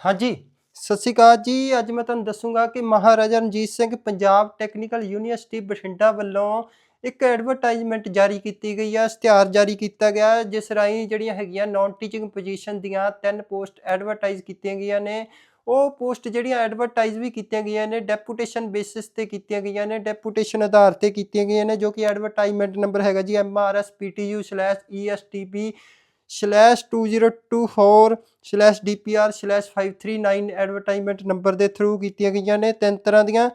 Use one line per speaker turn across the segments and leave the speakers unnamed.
ਹਾਂਜੀ, ਸਤਿ ਸ਼੍ਰੀ ਅਕਾਲ ਜੀ। ਅੱਜ ਮੈਂ ਤੁਹਾਨੂੰ ਦੱਸੂਗਾ ਕਿ ਮਹਾਰਾਜਾ ਰਣਜੀਤ ਸਿੰਘ ਪੰਜਾਬ ਟੈਕਨੀਕਲ ਯੂਨੀਵਰਸਿਟੀ ਬਠਿੰਡਾ ਵੱਲੋਂ ਇੱਕ ਐਡਵਰਟਾਈਜ਼ਮੈਂਟ ਜਾਰੀ ਕੀਤੀ ਗਈ ਹੈ ਇਸ਼ਤਿਹਾਰ ਜਾਰੀ ਕੀਤਾ ਗਿਆ ਜਿਸ ਰਾਹੀਂ ਜਿਹੜੀਆਂ ਹੈਗੀਆਂ ਨਾਨ ਟੀਚਿੰਗ ਪੋਜੀਸ਼ਨ ਦੀਆਂ ਤਿੰਨ ਪੋਸਟ ਐਡਵਰਟਾਈਜ਼ ਕੀਤੀਆਂ ਗਈਆਂ ਨੇ। ਉਹ ਪੋਸਟ ਜਿਹੜੀਆਂ ਐਡਵਰਟਾਈਜ਼ ਵੀ ਕੀਤੀਆਂ ਗਈਆਂ ਨੇ, ਡੈਪੂਟੇਸ਼ਨ ਬੇਸਿਸ ਤੇ ਕੀਤੀਆਂ ਗਈਆਂ ਨੇ, ਡੈਪੂਟੇਸ਼ਨ ਆਧਾਰ ਤੇ ਕੀਤੀਆਂ ਗਈਆਂ ਨੇ, ਜੋ ਕਿ ਐਡਵਰਟਾਈਜ਼ਮੈਂਟ ਨੰਬਰ ਹੈਗਾ ਜੀ MRSPTU/ESTP slash 2024 slash DPR slash 539 advertisement number ਦੇ ਥਰੂ ਕੀਤੀਆਂ ਗਈਆਂ ਨੇ, ਤਿੰਨ ਤਰ੍ਹਾਂ ਦੀਆਂ।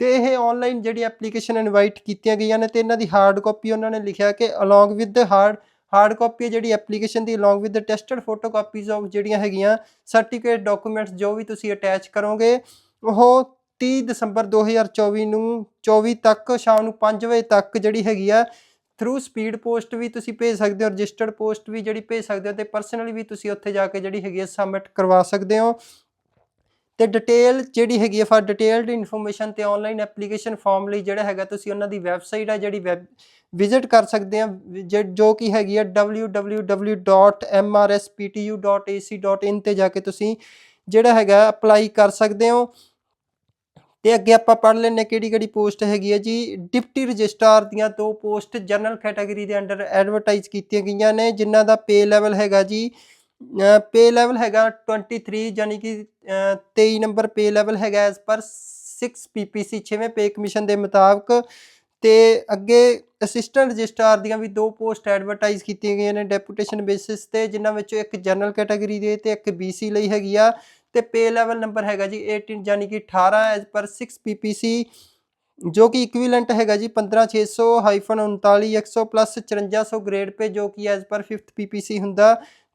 ਤੇ ਇਹ ਆਨਲਾਈਨ ਜਿਹੜੀ ਐਪਲੀਕੇਸ਼ਨ ਇਨਵਾਈਟ ਕੀਤੀਆਂ ਗਈਆਂ ਨੇ, ਤੇ ਇਹਨਾਂ ਦੀ ਹਾਰਡ ਕਾਪੀ ਉਹਨਾਂ ਨੇ ਲਿਖਿਆ ਕਿ along with hard hard copy ਜਿਹੜੀ application the along with tested photo copies of ਜਿਹੜੀਆਂ ਹੈਗੀਆਂ ਸਰਟੀਫਿਕੇਟ ਡਾਕੂਮੈਂਟਸ ਜੋ ਵੀ ਤੁਸੀਂ ਅਟੈਚ ਕਰੋਗੇ, ਉਹ 30 ਦਸੰਬਰ 2024 ਨੂੰ 24 ਤੱਕ, ਸ਼ਾਮ ਨੂੰ 5 ਵਜੇ ਤੱਕ ਜਿਹੜੀ ਹੈਗੀ ਆ ਥਰੂ ਸਪੀਡ ਪੋਸਟ ਵੀ ਤੁਸੀਂ ਭੇਜ ਸਕਦੇ ਹੋ ਰਜਿਸਟਰਡ ਪੋਸਟ ਵੀ ਜਿਹੜੀ ਭੇਜ ਸਕਦੇ ਹੋ ਤੇ ਪਰਸਨਲੀ ਵੀ ਤੁਸੀਂ ਉੱਥੇ ਜਾ ਕੇ ਜਿਹੜੀ ਹੈਗੀ ਹੈ ਸਬਮਿਟ ਕਰਵਾ ਸਕਦੇ ਹੋ। ਤੇ ਡਿਟੇਲ ਜਿਹੜੀ ਹੈਗੀ ਹੈ ਫॉर ਡਿਟੇਲਡ ਇਨਫੋਰਮੇਸ਼ਨ ਤੇ ਆਨਲਾਈਨ ਐਪਲੀਕੇਸ਼ਨ ਫਾਰਮ ਲਈ ਜਿਹੜਾ ਹੈਗਾ ਤੁਸੀਂ ਉਹਨਾਂ ਦੀ ਵੈਬਸਾਈਟ ਆ ਜਿਹੜੀ ਵੈਬ ਵਿਜ਼ਿਟ ਕਰ ਸਕਦੇ ਆ, ਜ- ਜੋ ਕਿ ਹੈਗੀ ਹੈ www.mrsptu.ac.in ਤੇ ਜਾ ਕੇ ਤੁਸੀਂ ਜਿਹੜਾ ਹੈਗਾ ਅਪਲਾਈ ਕਰ ਸਕਦੇ ਹੋ। ਤੇ ਅੱਗੇ ਆਪਾਂ ਪੜ੍ਹ ਲੈਂਦੇ ਕਿਹੜੀ ਕਿਹੜੀ ਪੋਸਟ ਹੈਗੀ ਹੈ ਜੀ। ਡਿਪਟੀ ਰਜਿਸਟਰਾਰ ਦੀਆਂ ਦੋ ਪੋਸਟ ਜਨਰਲ ਕੈਟਾਗਰੀ ਦੇ ਅੰਡਰ ਐਡਵਰਟਾਈਜ਼ ਕੀਤੀਆਂ ਗਈਆਂ ਨੇ ਜਿਨ੍ਹਾਂ ਦਾ ਪੇ ਲੈਵਲ ਹੈਗਾ ਜੀ ਪੇ ਲੈਵਲ ਹੈਗਾ 23 ਯਾਨੀ ਕਿ ਅਹ, 23 ਨੰਬਰ ਪੇ ਲੈਵਲ ਹੈਗਾ as per 6 PPC 6ਵੇਂ pay commission ਦੇ ਮੁਤਾਬਕ। ਤੇ ਅੱਗੇ ਅਸਿਸਟੈਂਟ ਰਜਿਸਟਰਾਰ ਦੀਆਂ ਵੀ ਦੋ ਪੋਸਟ ਐਡਵਰਟਾਈਜ਼ ਕੀਤੀਆਂ ਗਈਆਂ ਨੇ ਡੈਪੂਟੇਸ਼ਨ ਬੇਸਿਸ ਤੇ ਜਿਨ੍ਹਾਂ ਵਿੱਚੋਂ ਇੱਕ ਜਨਰਲ ਕੈਟਾਗਰੀ ਦੇ ਤੇ ਇੱਕ ਬੀਸੀ ਲਈ ਹੈਗੀ ਆ। ਤੇ ਪੇ ਲੈਵਲ ਨੰਬਰ ਹੈਗਾ ਜੀ 18 ਯਾਨੀ ਕਿ 18 ਐਜ਼ ਪਰ 6 ਪੀਪੀਸੀ ਜੋ ਕਿ ਇਕਵੀਲੈਂਟ ਹੈਗਾ ਜੀ 15600 39100 ਪਲੱਸ 5400 ਗ੍ਰੇਡ ਪੇ, ਜੋ ਕਿ ਐਜ਼ ਪਰ 5th ਪੀਪੀਸੀ ਹੁੰਦਾ।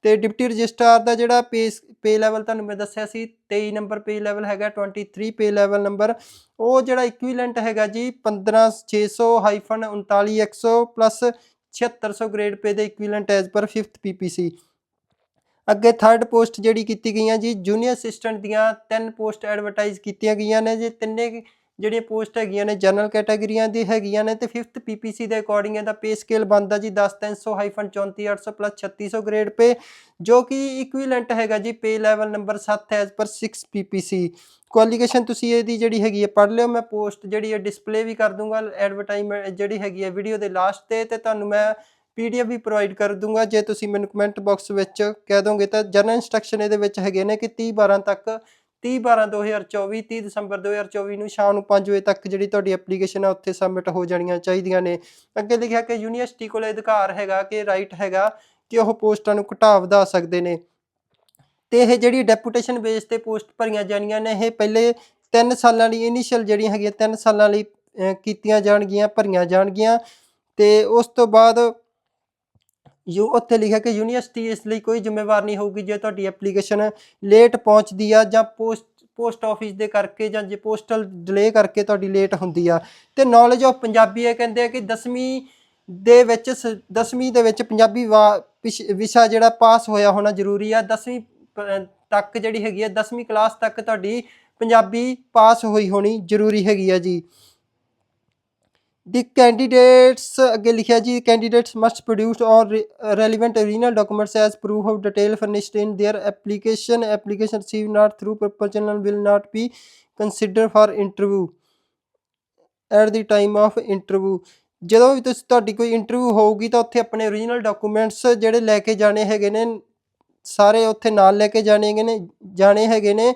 ਤੇ ਡਿਪਟੀ ਰਜਿਸਟਰਾਰ ਦਾ ਜਿਹੜਾ ਪੇ ਪੇ ਲੈਵਲ ਤੁਹਾਨੂੰ ਮੈਂ ਦੱਸਿਆ ਸੀ 23 ਨੰਬਰ ਪੇ ਲੈਵਲ ਹੈਗਾ 23 ਪੇ ਲੈਵਲ ਨੰਬਰ ਉਹ ਜਿਹੜਾ ਇਕਵੀਲੈਂਟ ਹੈਗਾ ਜੀ 15600 39100 ਪਲੱਸ 7600 ਗ੍ਰੇਡ ਪੇ ਦੇ ਇਕਵੀਲੈਂਟ ਐਜ਼ ਪਰ 5th ਪੀਪੀਸੀ ਅੱਗੇ ਥਰਡ ਪੋਸਟ ਜਿਹੜੀ ਕੀਤੀ ਗਈਆਂ ਜੀ ਜੂਨੀਅਰ ਅਸਿਸਟੈਂਟ ਦੀਆਂ ਤਿੰਨ ਪੋਸਟ ਐਡਵਰਟਾਈਜ਼ ਕੀਤੀਆਂ ਗਈਆਂ ਨੇ ਜੀ, ਤਿੰਨੇ ਜਿਹੜੀਆਂ ਪੋਸਟ ਹੈਗੀਆਂ ਨੇ ਜਨਰਲ ਕੈਟਾਗਰੀਆਂ ਦੀ ਹੈਗੀਆਂ ਨੇ ਤੇ 5th ਪੀਪੀਸੀ ਦੇ ਅਕੋਰਡਿੰਗ ਇਹਦਾ ਪੇ ਸਕੇਲ ਬਣਦਾ ਜੀ 10300 34800 ਪਲੱਸ 3600 ਗ੍ਰੇਡ ਪੇ ਜੋ ਕਿ ਇਕਵੀਲੈਂਟ ਹੈਗਾ ਜੀ ਪੇ level number 7 as per 6 PPC qualification ਤੁਸੀਂ ਇਹਦੀ ਜਿਹੜੀ ਹੈਗੀ ਹੈ ਪੜ੍ਹ ਲਿਓ, ਮੈਂ ਪੋਸਟ ਜਿਹੜੀ ਹੈ ਡਿਸਪਲੇ ਵੀ ਕਰ ਦੂੰਗਾ ਐਡਵਰਟਾਈਜ਼ਮੈਂਟ ਜਿਹੜੀ ਹੈਗੀ ਹੈ ਵੀਡੀਓ ਦੇ ਲਾਸਟ ਤੇ ਤੇ ਤੁਹਾਨੂੰ ਮੈਂ ਪੀਡੀਐਫ ਵੀ ਪ੍ਰੋਵਾਈਡ ਕਰ ਦੂੰਗਾ। ਜੇ ਤੁਸੀਂ ਮੈਨੂੰ ਕਮੈਂਟ ਬਾਕਸ ਵਿੱਚ ਕਹਿ ਦੋਗੇ ਤਾਂ ਜਨਰਲ ਇੰਸਟਰਕਸ਼ਨ ਇਹਦੇ ਵਿੱਚ ਹੈਗੇ ਨੇ ਕਿ 30 12 ਤੱਕ 30 12 2024 30 ਦਸੰਬਰ 2024 ਨੂੰ ਸ਼ਾਮ ਨੂੰ 5 ਵਜੇ ਤੱਕ ਜਿਹੜੀ ਤੁਹਾਡੀ ਐਪਲੀਕੇਸ਼ਨ ਆ ਉੱਥੇ ਸਬਮਿਟ ਹੋ ਜਾਣੀਆਂ ਚਾਹੀਦੀਆਂ ਨੇ। ਅੱਗੇ ਲਿਖਿਆ ਕਿ ਯੂਨੀਵਰਸਿਟੀ ਕੋਲ ਅਧਿਕਾਰ ਹੈਗਾ ਕਿ ਰਾਈਟ ਹੈਗਾ ਕਿ ਉਹ ਪੋਸਟਾਂ ਨੂੰ ਘਟਾ ਵਧਾ ਸਕਦੇ ਨੇ। ਤੇ ਇਹ ਜਿਹੜੀ ਡੈਪੂਟੇਸ਼ਨ ਬੇਸ ਤੇ ਪੋਸਟ ਭਰੀਆਂ ਜਾਣੀਆਂ ਨੇ, ਇਹ ਪਹਿਲੇ 3 ਸਾਲਾਂ ਲਈ ਇਨੀਸ਼ੀਅਲ ਜਿਹੜੀਆਂ ਹੈਗੀਆਂ 3 ਸਾਲਾਂ ਲਈ ਕੀਤੀਆਂ ਜਾਣਗੀਆਂ, ਭਰੀਆਂ ਜਾਣਗੀਆਂ। ਤੇ ਉਸ ਤੋਂ ਬਾਅਦ ਯੂ ਉੱਥੇ ਲਿਖਿਆ ਕਿ ਯੂਨੀਵਰਸਿਟੀ ਇਸ ਲਈ ਕੋਈ ਜ਼ਿੰਮੇਵਾਰ ਨਹੀਂ ਹੋਊਗੀ ਜੇ ਤੁਹਾਡੀ ਐਪਲੀਕੇਸ਼ਨ ਲੇਟ ਪਹੁੰਚਦੀ ਆ ਜਾਂ ਪੋਸਟ ਪੋਸਟ ਆਫਿਸ ਦੇ ਕਰਕੇ ਜਾਂ ਜੇ ਪੋਸਟਲ ਡਿਲੇ ਕਰਕੇ ਤੁਹਾਡੀ ਲੇਟ ਹੁੰਦੀ ਆ। ਤੇ ਨੌਲੇਜ ਆਫ ਪੰਜਾਬੀ ਇਹ ਕਹਿੰਦੇ ਆ ਕਿ 10ਵੀਂ ਦੇ ਵਿੱਚ 10ਵੀਂ ਦੇ ਵਿੱਚ ਪੰਜਾਬੀ ਵਾ- ਵਿਸ਼- ਵਿਸ਼ਾ ਜਿਹੜਾ ਪਾਸ ਹੋਇਆ ਹੋਣਾ ਜ਼ਰੂਰੀ ਆ। 10ਵੀਂ ਤੱਕ ਜਿਹੜੀ ਹੈਗੀ ਆ 10ਵੀਂ ਕਲਾਸ ਤੱਕ ਤੁਹਾਡੀ ਪੰਜਾਬੀ ਪਾਸ ਹੋਈ ਹੋਣੀ ਜ਼ਰੂਰੀ ਹੈਗੀ ਆ ਜੀ। The candidates ਅੱਗੇ ਲਿਖਿਆ ਜੀ candidates must produce all re- relevant original documents as proof of detail furnished in their application application received not through proportional will not be considered for interview at the time of interview ਜਦੋਂ ਵੀ ਤੁਸੀਂ ਤੁਹਾਡੀ ਕੋਈ interview ਹੋਊਗੀ ਤਾਂ ਉੱਥੇ ਆਪਣੇ origignal documents ਜਿਹੜੇ ਲੈ ਕੇ ਜਾਣੇ ਹੈਗੇ ਨੇ ਸਾਰੇ ਉੱਥੇ ਨਾਲ ਲੈ ਕੇ ਜਾਣੇ ਹੈਗੇ ਨੇ ਜਾਣੇ ਹੈਗੇ ਨੇ